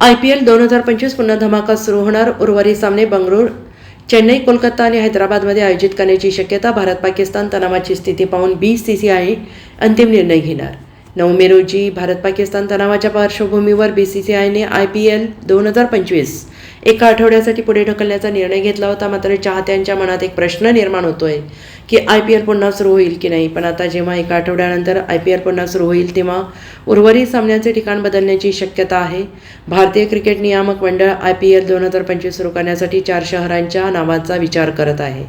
I P L दोन हजार पंचवीस पुन्हा धमाका सुरू होणार. उर्वरित सामने बंगळूर चेन्नई कोलकाता आणि हैदराबादमध्ये आयोजित करण्याची शक्यता भारत पाकिस्तान तणावाची स्थिती पाहून बी सी सी आय अंतिम निर्णय घेणार. नऊ मे रोजी भारत पाकिस्तान तणावाच्या पार्श्वभूमीवर बी सी सी आयने आय पी एल दोन हजार पंचवीस एका आठवड्यासाठी पुढे ढकलण्याचा निर्णय घेतला होता. मात्र चाहत्यांच्या मनात एक प्रश्न निर्माण होतोय की आय पी एल पुन्हा सुरू होईल की नाही? पण आता जेव्हा एका आठवड्यानंतर आय पी एल पुन्हा सुरू होईल तेव्हा उर्वरित सामन्यांचे ठिकाण बदलण्याची शक्यता आहे. भारतीय क्रिकेट नियामक मंडळ आय पी एल दोन हजार पंचवीस सुरू करण्यासाठी चार शहरांच्या नावाचा विचार करत आहे.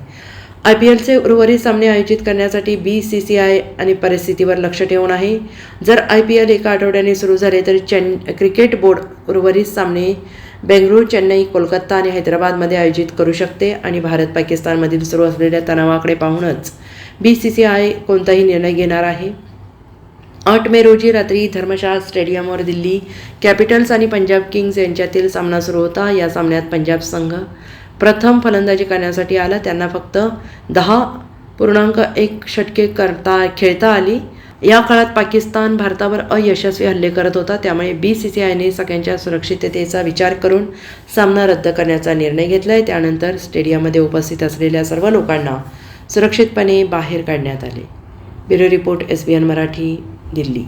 आय पी एलचे उर्वरित सामने आयोजित करण्यासाठी बी सी सी आय आणि परिस्थितीवर लक्ष ठेवून आहे. जर आय पी एल एका आठवड्याने सुरू झाले तर चेन क्रिकेट बोर्ड उर्वरित सामने बेंगळूर चेन्नई कोलकाता आणि हैदराबादमध्ये आयोजित करू शकते आणि भारत पाकिस्तानमधील सुरू असलेल्या तणावाकडे पाहूनच बी सी सी आय कोणताही निर्णय घेणार आहे. आठ मे रोजी रात्री धर्मशाळा स्टेडियमवर दिल्ली कॅपिटल्स आणि पंजाब किंग्ज यांच्यातील सामना सुरू होता. या सामन्यात पंजाब संघ प्रथम फलंदाजी करण्यासाठी आला. त्यांना फक्त दहा पूर्णांक एक षटके करता खेळता आली. या काळात पाकिस्तान भारतावर अयशस्वी हल्ले करत होता. त्यामुळे बी सी सी आयने सगळ्यांच्या सुरक्षिततेचा विचार करून सामना रद्द करण्याचा निर्णय घेतला आहे त्यानंतर स्टेडियममध्ये उपस्थित असलेल्या सर्व लोकांना सुरक्षितपणे बाहेर काढण्यात आले. Bureau report S B N Marathi Delhi.